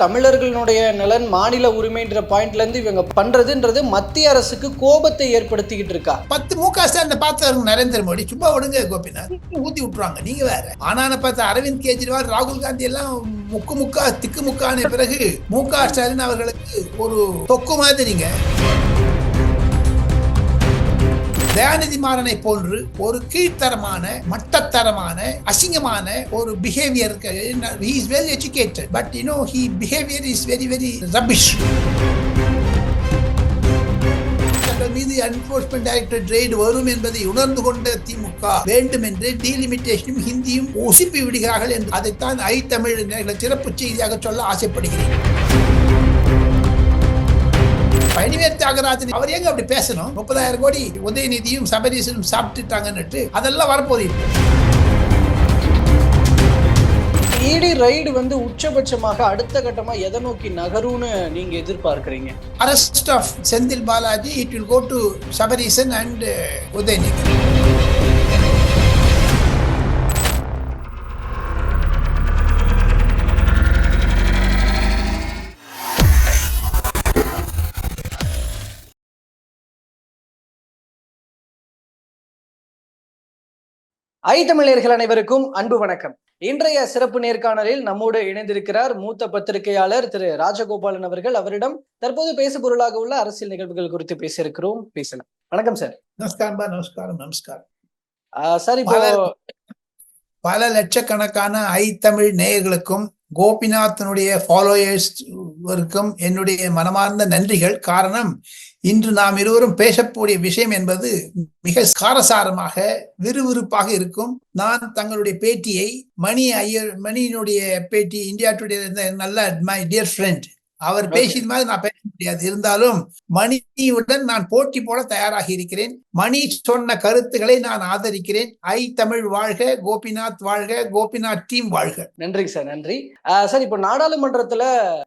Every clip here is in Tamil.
தமிழர்களுடைய நலன் மாநில உரிமைன்ற பாயிண்ட்ல இருந்து இவங்க பண்றதுன்றது மத்திய அரசுக்கு கோபத்தை ஏற்படுத்திக்கிட்டு இருக்கா? பத்து மு க ஸ்டாலின் பார்த்தாரு நரேந்திர மோடி. சும்மா விடுங்க கோபிநாத். ஊத்தி விட்டுருவாங்க. நீங்க வேற. ஆனான பார்த்த அரவிந்த் கெஜ்ரிவால் ராகுல் காந்தி எல்லாம் முக்கு முக்கா திக்கு முக்கான பிறகு மு க ஸ்டாலின் அவர்களுக்கு ஒரு தொக்கு மாதிரிங்க. தயாநிதி மாறனை போன்று ஒரு கீழ்த்தரமான மட்டத்தரமான அசிங்கமான ஒரு behaviour he is well educated but you know he very is very மீது என்போர்ஸ்மெண்ட் டைரக்டரேட் ரெய்டு வரும் என்பதை உணர்ந்து கொண்ட திமுக வேண்டும் என்று டீலிமிட்டேஷனும் ஹிந்தியும் ஒசிப்பி விடுகிறார்கள் என்று அதைத்தான் ஐ தமிழ் சிறப்பு செய்தியாக சொல்ல ஆசைப்படுகிறேன். பழனிவேல் தியாகராஜன் அவர் எங்க அப்படி பேசணும்? முப்பதாயிரம் கோடி உதயநிதியும் சபரீசனும் சாப்பிட்டுட்டாங்கன்னுட்டு அதெல்லாம் வரப்போகுது இடி ரைடு வந்து உச்சபட்சமாக அடுத்த கட்டமா எதை நோக்கி நகரும்னு நீங்க எதிர்பார்க்கறீங்க? Arrest of Senthil Balaji it will go to Sabareesan and uh, Udhayanidhi ஐ தமிழர்கள் அனைவருக்கும் அன்பு வணக்கம். இன்றைய சிறப்பு நேர்காணலில் நம்மோடு இணைந்திருக்கிறார் மூத்த பத்திரிகையாளர் திரு ராஜகோபாலன் அவர்கள். அவரிடம் தற்போது பேசு பொருளாக உள்ள அரசியல் நிகழ்வுகள் குறித்து பேசியிருக்கிறோம். பேசலாம். வணக்கம் சார். நமஸ்காரம் நமஸ்காரம் நமஸ்காரம். ஆஹ் சார் இப்போ பல- லட்சக்கணக்கான ஐ தமிழ் நேயர்களுக்கும் கோபிநாத்தனுடைய ஃபாலோயர்ஸ்க்கும் என்னுடைய மனமார்ந்த நன்றிகள். காரணம் இன்று நாம் இருவரும் பேசக்கூடிய விஷயம் என்பது மிக காரசாரமாக விறுவிறுப்பாக இருக்கும். நான் தங்களுடைய பேட்டியை மணி ஐயர் மணியினுடைய பேட்டி இந்தியா டுடே நல்ல மை டியர் ஃப்ரெண்ட் அவர். பேசியது மாதிரி நான் பேச முடியாது. இருந்தாலும் மணியுடன் நான் போட்டி போட தயாராக இருக்கிறேன். மணி சொன்ன கருத்துக்களை நான் ஆதரிக்கிறேன். ஐ தமிழ் வாழ்க கோபிநாத் வாழ்க கோபிநாத் டீம் வாழ்க. நன்றிங்க சார் நன்றி. சார் இப்போ நாடாளுமன்றத்துல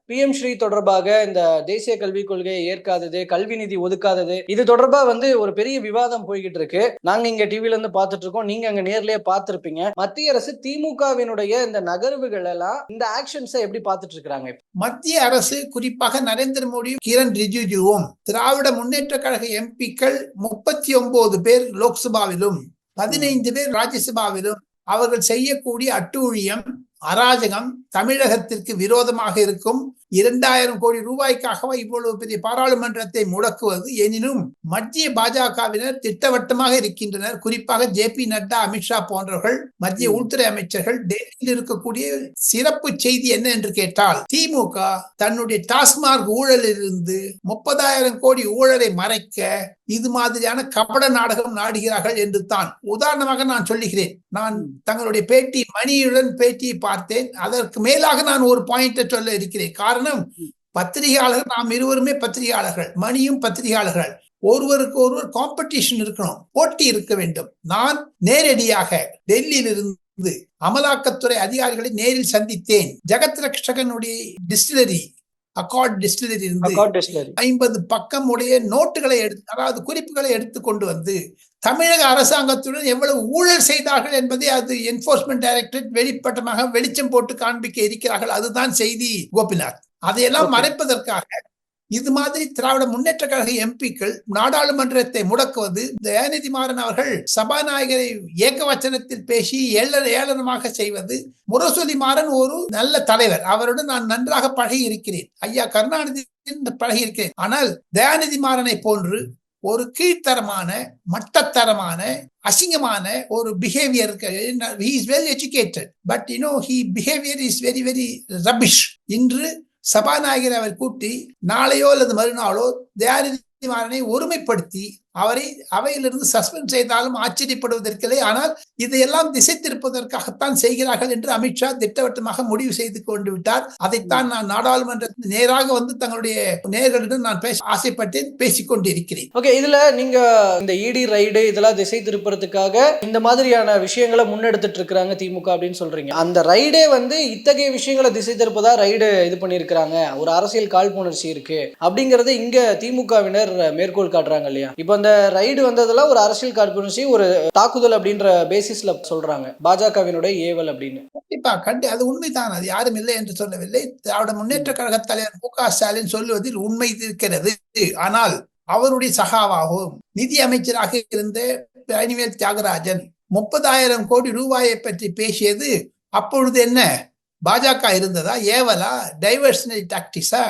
பிஎம் ஸ்ரீ தொடர்பாக இந்த தேசிய கல்விக் கொள்கையை ஏற்காதது கல்வி நிதி ஒதுக்காதது இது தொடர்பா வந்து ஒரு பெரிய விவாதம் போய்கிட்டு இருக்கு. நாங்க இங்க டிவில இருந்து பார்த்துட்டு இருக்கோம். நீங்க அங்க நேர்லயே பார்த்திருப்பீங்க. மத்திய அரசு திமுகவினுடைய இந்த நகர்வுகள் எல்லாம் இந்த ஆக்ஷன்ஸை எப்படி பார்த்துட்டு இருக்காங்க மத்திய அரசு குறிப்பாக நரேந்திர மோடியும் கிரண் ரிஜிஜுவும் திராவிட முன்னேற்ற கழக எம்பிக்கள் முப்பத்தி ஒன்பது பேர் லோக்சபாவிலும் பதினைந்து பேர் ராஜ்யசபாவிலும் அவர்கள் செய்யக்கூடிய அட்டூழியம் அராஜகம் தமிழகத்திற்கு விரோதமாக இருக்கும். இரண்டாயிரம் கோடி ரூபாய்க்காகவா இவ்வளவு பெரிய பாராளுமன்றத்தை முடக்குவது? எனினும் மத்திய பாஜகவினர் திட்டவட்டமாக இருக்கின்றனர். குறிப்பாக ஜே பி நட்டா அமித்ஷா போன்றவர்கள் மத்திய. உள்துறை அமைச்சர்கள் டெல்லியில் இருக்கக்கூடிய சிறப்பு செய்தி என்ன என்று கேட்டால் திமுக தன்னுடைய டாஸ்மார்க் ஊழலிலிருந்து முப்பதாயிரம் கோடி ஊழலை மறைக்க இது மாதிரியான கபட நாடகம் நாடுகிறார்கள் என்று தான் உதாரணமாக நான் சொல்லுகிறேன். நான் தங்களுடைய பேட்டி மணியுடன் பேட்டியை பார்த்தேன். அதற்கு மேலாக நான் ஒரு பாயிண்ட சொல்ல இருக்கிறேன். காரணம் பத்திரிகையாளர்கள் நாம் இருவருமே பத்திரிகையாளர்கள் மணியும் பத்திரிகையாளர்கள். ஒருவருக்கு ஒருவர் காம்படிஷன் இருக்கணும் போட்டி இருக்க வேண்டும். நான் நேரடியாக டெல்லியில் இருந்து அமலாக்கத்துறை அதிகாரிகளை நேரில் சந்தித்தேன். ஜெகத் ரக்ஷகனுடைய டிஸ்டிலரி அக்கார்ட் டிஸ்டிலரி இருந்து ஐம்பது பக்கம் உடைய நோட்டுகளை எடுத்து அதாவது குறிப்புகளை எடுத்து கொண்டு வந்து தமிழக அரசாங்கத்துடன் எவ்வளவு ஊழல் செய்தார்கள் என்பதை அது என்போர்ஸ்மெண்ட் டைரக்டரேட் வெளிப்பட்டமாக வெளிச்சம் போட்டு காண்பிக்க இருக்கிறார்கள். அதுதான் செய்தி கோபிநாத். அதையெல்லாம். மறைப்பதற்காக இது மாதிரி திராவிட முன்னேற்ற கழக எம்பிக்கள் நாடாளுமன்றத்தை முடக்குவது தயாநிதி மாறன் அவர்கள் சபாநாயகரை ஏகவச்சனத்தில் பேசி ஏளன ஏளனமாக செய்வது முரசொலி மாறன் ஒரு நல்ல தலைவர் அவருடன் நான் நன்றாக பழகி இருக்கிறேன் ஐயா கருணாநிதி பழகி இருக்கிறேன் ஆனால் தயாநிதி மாறனை போன்று ஒரு கீழ்த்தரமான மட்டத்தரமான அசிங்கமான ஒரு behaviour he is well educated but know he behavior is very very rubbish. இன்று சபாநாயகரை அவர் கூட்டி நாளையோ அல்லது மறுநாளோ தயாநிதி மாறனை ஒருமைப்படுத்தி அவரை அவையிலிருந்து சஸ்பெண்ட் செய்தாலும் ஆச்சரியப்படுவதற்கில்லை. ஆனால் இதையெல்லாம் திசை திருப்பதற்காகத்தான் செய்கிறார்கள் என்று அமித்ஷா திட்டவட்டமாக முடிவு செய்து கொண்டு விட்டார். அதைத்தான் நான் நாடாளுமன்றத்தில் நேராக வந்து தங்களுடைய நேர்களிடம் நான் பேச ஆசைப்பட்டேன் பேசிக் கொண்டிருக்கிறேன். ஓகே இதுல நீங்க இந்த இடி ரைடு இதெல்லாம் திசை திருப்புறதுக்காக இந்த மாதிரியான விஷயங்களை முன்னெடுத்துட்டு இருக்கிறாங்க திமுக அப்படின்னு சொல்றீங்க. அந்த ரைடே வந்து இத்தகைய விஷயங்களை திசை திருப்பதா ரைடு இது பண்ணியிருக்கிறாங்க. ஒரு அரசியல் காழ்ப்புணர்ச்சி இருக்கு. அப்படிங்கறத இங்க திமுகவினர் மேற்கோள் காட்டுறாங்க இல்லையா? இப்போ அந்த இந்த ரைடு வந்ததுல ஒரு அரசியல் காழ்ப்புணர்ச்சி ஒரு தாக்குதல் அப்படின்ற பேசிஸ்ல சொல்றாங்க. பாஜகவினுடைய ஏவல் அப்படின்னு. கண்டிப்பா கண்டி அது உண்மைதான். அது யாரும் இல்லை என்று சொல்லவில்லை. திராவிட முன்னேற்ற கழக தலைவர் மு க ஸ்டாலின் சொல்லுவதில் உண்மை இருக்கிறது. ஆனால் அவருடைய சகாவாகவும் நிதி அமைச்சராக இருந்த அனிவேல் தியாகராஜன் முப்பதாயிரம் கோடி ரூபாயை பற்றி பேசியது அப்பொழுது என்ன? பாஜக இருந்ததா? ஏவலா? டைவர்ஷனரி டாக்டிஸா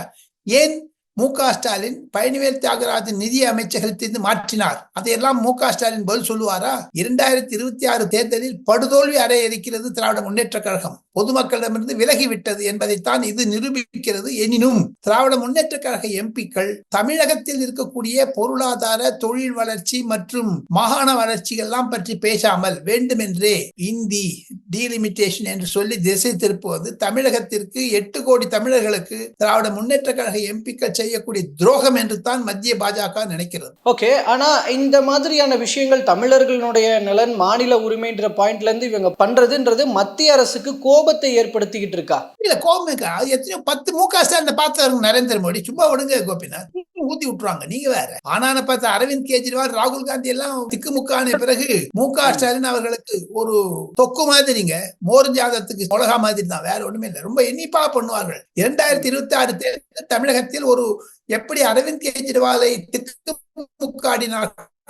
ஏன் மு க ஸ்டாலின் பழனிவேல் தியாகராஜன் நிதி அமைச்சகத்திலிருந்து மாற்றினார். அதையெல்லாம் மு க ஸ்டாலின் பதில் சொல்லுவாரா? இரண்டாயிரத்தி இருபத்தி ஆறு தேர்தலில் படுதோல்வி அடைய இருக்கிறது திராவிட முன்னேற்ற கழகம். பொதுமக்களிடமிருந்து விலகிவிட்டது என்பதைத்தான் இது நிரூபிக்கிறது. எனினும் திராவிட முன்னேற்ற கழக எம்பிக்கள் தமிழகத்தில் இருக்கக்கூடிய பொருளாதார தொழில் வளர்ச்சி மற்றும் மாகாண வளர்ச்சிகள்லாம் பற்றி பேசாமல் வேண்டுமென்றே இந்தி டீலிமிட்டேஷன் என்று சொல்லி திசை திருப்புவது தமிழகத்திற்கு எட்டு கோடி தமிழர்களுக்கு திராவிட முன்னேற்ற கழக எம்பிக்கள் செய்யக்கூடிய துரோகம் என்று தான் மத்திய பாஜக நினைக்கிறது. ஓகே ஆனா இந்த மாதிரியான விஷயங்கள் தமிழர்களுடைய நலன் மாநில உரிமைன்ற பாயிண்ட்ல இருந்து இவங்க பண்றதுன்றது மத்திய அரசுக்கு கோபத்தை ஏற்படுத்திக்கிட்டு இருக்கா? இல்ல கோபம் அது எத்தனையோ பத்து மு க ஸ்டாலின் பார்த்து நரேந்திர மோடி. சும்மா விடுங்க கோபிநாத். ஊத்தி விட்டுருவாங்க நீங்க வேற. ஆனான பார்த்து அரவிந்த் கெஜ்ரிவால் ராகுல் காந்தி எல்லாம் திக்குமுக்கான பிறகு மு க ஸ்டாலின் அவர்களுக்கு ஒரு தொக்கு மாதிரிங்க மோர் ஜாதத்துக்கு உலகா மாதிரி தான் வேற ஒண்ணுமே இல்லை. ரொம்ப இனிப்பா பண்ணுவார்கள். இரண்டாயிரத்தி இருபத்தி ஆறு தேர்தல் தமிழகத்தில் ஒரு எப்படி அரவிந்த் கெஜ்ரிவாலை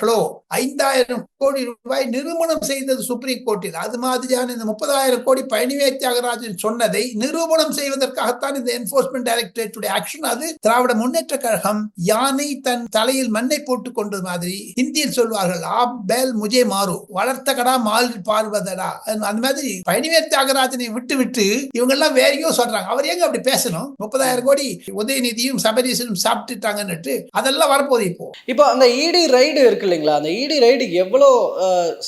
ஹலோ ஐந்தாயிரம் கோடி ரூபாய் நிரூபணம் செய்தது சுப்ரீம் கோர்ட்டில். அது மாதிரியான இந்த முப்பதாயிரம் கோடி பழனிவே தியாகராஜன் சொன்னதை நிரூபணம் செய்வதற்காகத்தான் இந்த என்போர்ஸ்மெண்ட் டைரக்டரேட்டுடைய ஆக்ஷன் அது திராவிட முன்னேற்ற கழகம் யானை தன் தலையில் மண்ணை போட்டுக் கொண்டது மாதிரி ஹிந்தியில் சொல்வார்கள். ஆப் பேல் முஜே மாறு வளர்த்த கடா மால் பார்வதடா. அந்த மாதிரி பழனிவே தியாகராஜனை விட்டு விட்டு இவங்க எல்லாம் வேறையோ சொல்றாங்க. அவர் எங்க அப்படி பேசணும்? முப்பதாயிரம் கோடி உதயநிதியும் சபரீசனும் சாப்பிட்டுட்டாங்கன்னுட்டு அதெல்லாம் வரப்போகுது இப்போ. இப்போ அந்த இடி ரைடு இருக்கு இல்லைங்களா? அந்த இடி ரைடு எவ்வளோ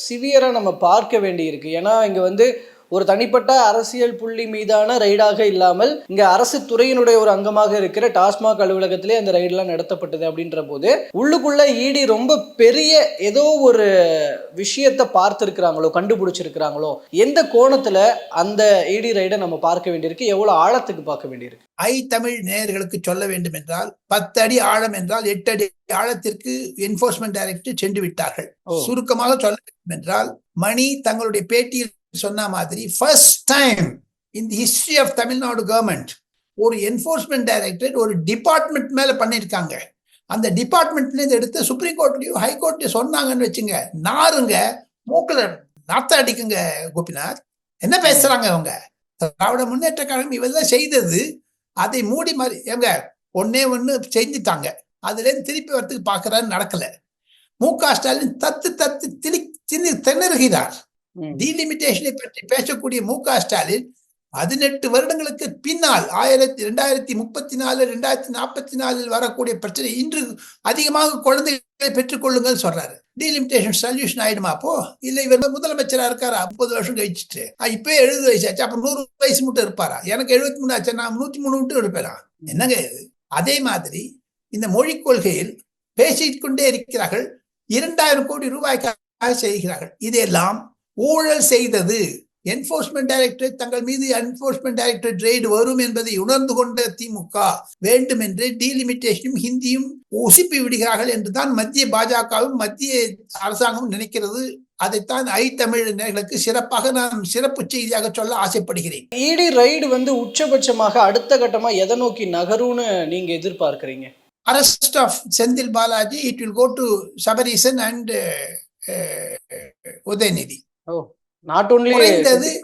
சிவியரா நம்ம பார்க்க வேண்டியிருக்கு. ஏன்னா இங்க வந்து ஒரு தனிப்பட்ட அரசியல் புள்ளி மீதான ரைடாக இல்லாமல் இங்க அரசு துறையினுடைய ஒரு அங்கமாக இருக்கிற டாஸ்மாக் அலுவலகத்திலே அந்த ரைடெல்லாம் நடத்தப்பட்டது அப்படின்ற போது உள்ளுக்குள்ள இடி ரொம்ப பெரிய ஏதோ ஒரு விஷயத்தை பார்த்துருக்கிறாங்களோ கண்டுபிடிச்சிருக்கிறாங்களோ எந்த கோணத்துல அந்த இடி ரைடை நம்ம பார்க்க வேண்டியிருக்கு? எவ்வளவு ஆழத்துக்கு பார்க்க வேண்டியிருக்கு? ஐ தமிழ் நேயர்களுக்கு சொல்ல வேண்டும் என்றால் பத்து அடி ஆழம் என்றால் எட்டு அடி ஆழத்திற்கு என்போர்ஸ்மெண்ட் டைரக்டர் சென்று விட்டார்கள். சுருக்கமாக சொல்ல வேண்டும் என்றால் மணி தங்களுடைய பேட்டியில் சொன்ன மாதிரி first time in the history of Tamil Nadu government ஒரு என்ஃபோர்ஸ்மெண்ட் டைரக்டரேட் ஒரு டிபார்ட்மெண்ட் மேலே பண்ணியிருக்காங்க அந்த டிபார்ட்மெண்ட்லேருந்து எடுத்து சுப்ரீம் கோர்ட்லேயும் ஹை கோர்ட்லயும் சொன்னாங்கன்னு வச்சுங்க நாருங்க மூக்கில் நாத்த அடிக்குங்க கோபிநாத். என்ன பேசுகிறாங்க அவங்க திராவிட முன்னேற்ற கழகம் இவெல்லாம் செய்தது. அதை மூடி மாதிரி எங்க ஒன்னே ஒன்று செஞ்சுட்டாங்க. அதுலேருந்து திருப்பி வரத்துக்கு பார்க்குறாரு நடக்கலை. மு க ஸ்டாலின் தத்து தத்து திணி திணி திணறுகிறார். டீலிமிட்டேஷனை பற்றி பேசக்கூடிய மு க ஸ்டாலின் பதினெட்டு வருடங்களுக்கு பின்னால் ஆயிரத்தி ரெண்டாயிரத்தி முப்பத்தி நாலு ரெண்டாயிரத்தி நாற்பத்தி நாலில் வரக்கூடிய பிரச்சனை இன்று அதிகமாக குழந்தைகளை பெற்றுக்கொள்ளுங்கள் சொல்றாரு. டீலிமிட்டேஷன் சொல்யூஷன் ஆயிடுமா அப்போ? இல்லை இவர் முதலமைச்சரா இருக்காரு? முப்பது வருஷம் கழிச்சுட்டு. இப்பயே எழுபது வயசு ஆச்சு. அப்ப நூறு வயசு மட்டும் இருப்பாரா? எனக்கு எழுபத்தி மூணு ஆச்சு? நான் நூத்தி மூணு மட்டும் இருப்பேனா? என்னங்க இது? அதே மாதிரி இந்த மொழிக் கொள்கையில் பேசிக்கொண்டே இருக்கிறார்கள். இரண்டாயிரம் கோடி ரூபாய்க்காக செய்கிறார்கள். இதெல்லாம் ஊழல் செய்தது. என்போர்ஸ்மெண்ட் டைரக்டரேட் தங்கள் மீது என்போர்ஸ்மெண்ட் டைரக்டரேட் ரெய்டு வரும் என்பதை உணர்ந்து கொண்ட திமுக வேண்டுமென்றே டீலிமிட்டேஷனும் ஹிந்தியும் உசுப்பி விடுகிறார்கள் என்றுதான் மத்திய பாஜகவும் மத்திய அரசாங்கமும் நினைக்கிறது. அதைத்தான் ஐ தமிழர்களுக்கு சிறப்பாக நான் சிறப்பு செய்தியாக சொல்ல ஆசைப்படுகிறேன். இடி ரைடு வந்து உச்சபட்சமாக அடுத்த கட்டமா எதை நோக்கி நகரும்னு நீங்க எதிர்பார்க்கறீங்க? Arrest of Senthil Balaji, it will go to Sabareesan and uh, Oh, not குறைந்தது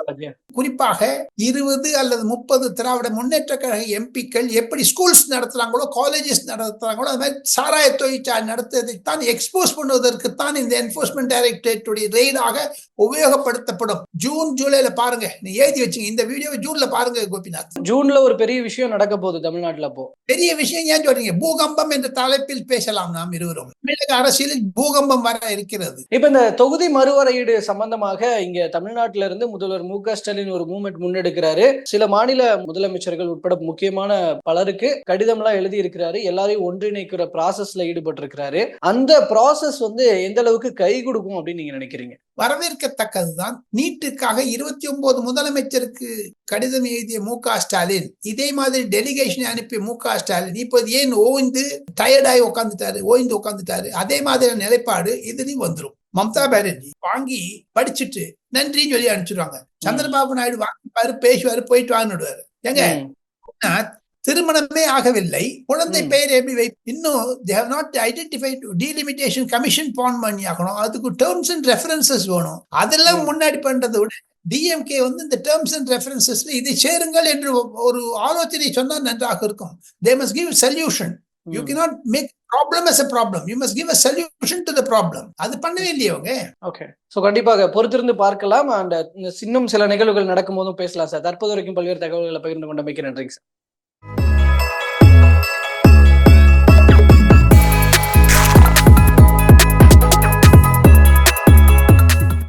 குறிப்பாக இருபது அல்லது முப்பது திராவிட முன்னேற்ற கழக எம்பிக்கள் எப்படி ஸ்கூல்ஸ் நடத்துறாங்களோ காலேஜஸ் நடத்துறாங்களோ அது மாதிரி சாராய தொழிற்சாலை நடத்துவதைத்தான் எக்ஸ்போஸ் பண்ணுவதற்குத்தான் இந்த என்போர்ஸ்மெண்ட் டைரக்டரேட்டுடைய ரெய்டாக உபயோகப்படுத்தப்படும். ஜூன் ஜூலைல பாருங்க. நீ எழுதி வச்சுங்க. இந்த வீடியோவை ஜூன்ல பாருங்க கோபிநாத். ஜூன்ல ஒரு பெரிய விஷயம் நடக்க போகுது தமிழ்நாட்டுல அப்போ. பெரிய விஷயம் ஏன் சொல்றீங்க? பூகம்பம் என்ற தலைப்பில் பேசலாம் நாம் இருவரும். தமிழக அரசியலில் பூகம்பம் வர இருக்கிறது. இப்ப இந்த தொகுதி மறுவரையீடு சம்பந்தமாக இங்க தமிழ்நாட்டில இருந்து முதல்வர் மு க ஸ்டாலின் ஒரு மூவ்மெண்ட் முன்னெடுக்கிறாரு. சில மாநில முதலமைச்சர்கள் உட்பட முக்கியமான பலருக்கு கடிதம் எல்லாம் எழுதி இருக்கிறாரு எல்லாரையும் ஒன்றிணைக்கிற ப்ராசஸ்ல ஈடுபட்டு இருக்கிறாரு அந்த ப்ராசஸ் வந்து எந்த அளவுக்கு கை கொடுக்கும் அப்படின்னு நீங்க நினைக்கிறீங்க? வரவேற்கத்தக்கதுதான். நீட்டுக்காக இருபத்தி ஒன்பது முதலமைச்சருக்கு கடிதம் எழுதிய மு க ஸ்டாலின் இதே மாதிரி டெலிகேஷன் அனுப்பிய மு க ஸ்டாலின் இப்போது ஏன் ஓய்ந்து டயர்டாகி உட்காந்துட்டாரு ஓய்ந்து உட்காந்துட்டாரு அதே மாதிரியான நிலைப்பாடு இதுலயும் வந்துரும். மம்தா பானர்ஜி வாங்கி படிச்சுட்டு நன்றின்னு சொல்லி அனுப்பிச்சிடுவாங்க. சந்திரபாபு நாயுடு வாங்கிப்பாரு பேசுவாரு போயிட்டு வாங்கிடுவாரு ஏங்க ம், திருமணமே ஆகவில்லை. குழந்தை. பெயர் எப்படி வை இன்னும் they have not identified delimitation commission ban பண்ணி ஆகணும் அதுக்கு டேர்ம்ஸ் அண்ட் ரெஃபரன்சஸ் வேணும். அதெல்லாம். முன்னாடி பண்றதை விட டிஎம்கே வந்து இந்த டேர்ம்ஸ் அண்ட் ரெஃபரன்சஸ்ல இதை சேருங்கள் என்று ஒரு ஆலோசனை சொன்னால் நன்றாக இருக்கும். They must give solution you hmm. cannot make problem is a problem you must give a solution to the problem அது பண்ணவே இல்லையே அவங்க. ஓகே சோ கண்டிப்பாக பொறுத்திருந்து பார்க்கலாம். அண்ட் இன்னும் சில நிகழ்வுகள் நடக்கும் போதும் பேசலாம் சார். தற்போது வரைக்கும் பல்வேறு தகவல்களை பகிர்ந்து கொண்டமைக்கு நன்றிங்க சார்.